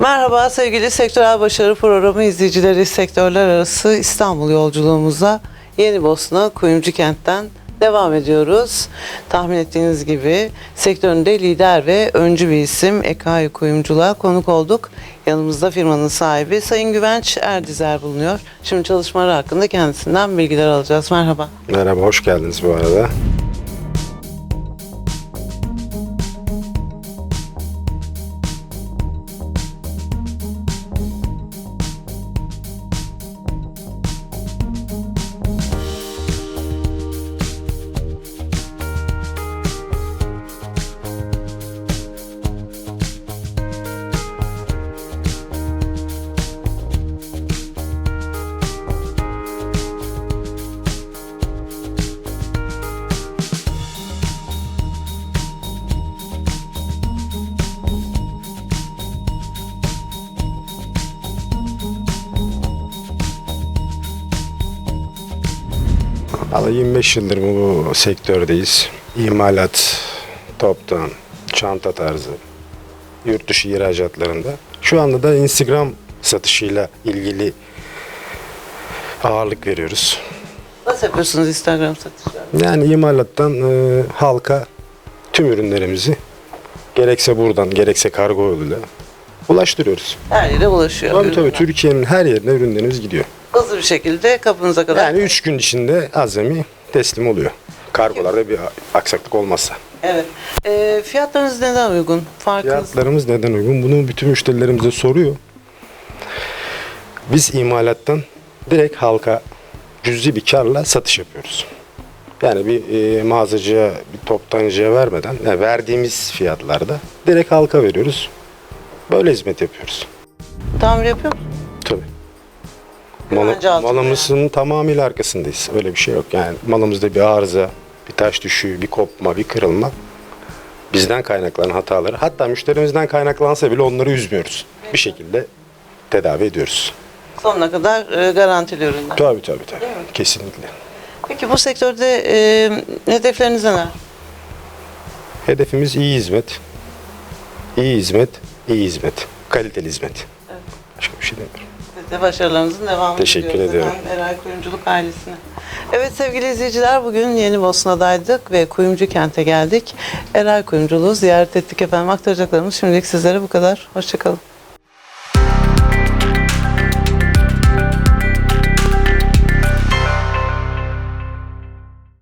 Merhaba sevgili Sektörel Başarı Programı izleyicileri sektörler arası İstanbul yolculuğumuza Yeni Bosna Kuyumcu Kent'ten devam ediyoruz. Tahmin ettiğiniz gibi sektöründe lider ve öncü bir isim Ekayi Kuyumculuğa konuk olduk. Yanımızda firmanın sahibi Sayın Güvenç Erdizer bulunuyor. Şimdi çalışmaları hakkında kendisinden bilgiler alacağız. Merhaba. Merhaba, hoş geldiniz bu arada. Valla 25 yıldır bu sektördeyiz. İmalat, toptan, çanta tarzı, yurt dışı ihracatlarında. Şu anda da Instagram satışıyla ilgili ağırlık veriyoruz. Nasıl yapıyorsunuz Instagram satışları? Yani imalattan e, halka tüm ürünlerimizi gerekse buradan gerekse kargo yoluyla ulaştırıyoruz. Her yere ulaşıyor. Tabii tabii ürünler. Türkiye'nin her yerine ürünlerimiz gidiyor. Hızlı bir şekilde kapınıza kadar. Yani 3 gün içinde azami teslim oluyor. Kargolarda bir aksaklık olmazsa. Evet. Ee, fiyatlarınız neden uygun? Farkınız? Fiyatlarımız neden uygun? Bunu bütün müşterilerimize soruyor. Biz imalattan direkt halka cüzi bir karla satış yapıyoruz. Yani bir e, mağazacıya, bir toptancıya vermeden, yani verdiğimiz fiyatlarda direkt halka veriyoruz. Böyle hizmet yapıyoruz. Tamir yapıyor musunuz? Tabii. Güvence altında malımızın tamamıyla arkasındayız. Öyle bir şey yok. Yani malımızda bir arıza, bir taş düşüğü, bir kopma, bir kırılma bizden kaynaklanan hataları hatta müşterimizden kaynaklansa bile onları üzmüyoruz. Bir şekilde tedavi ediyoruz. Sonuna kadar e, garantili ürünler. Tabii tabii tabii. Kesinlikle. Peki bu sektörde e, hedefleriniz neler? Hedefimiz iyi hizmet. İyi hizmet, iyi hizmet. Kaliteli hizmet. Evet. Başka bir şey demiyorum. De başarılarınızın devamını Teşekkür diliyoruz ediyorum. efendim Eray Kuyumculuk ailesine. Evet sevgili izleyiciler bugün Yeni Bosna'daydık ve Kuyumcu Kent'e geldik. Eray Kuyumculuğu ziyaret ettik efendim. Aktaracaklarımız şimdilik sizlere bu kadar. Hoşçakalın.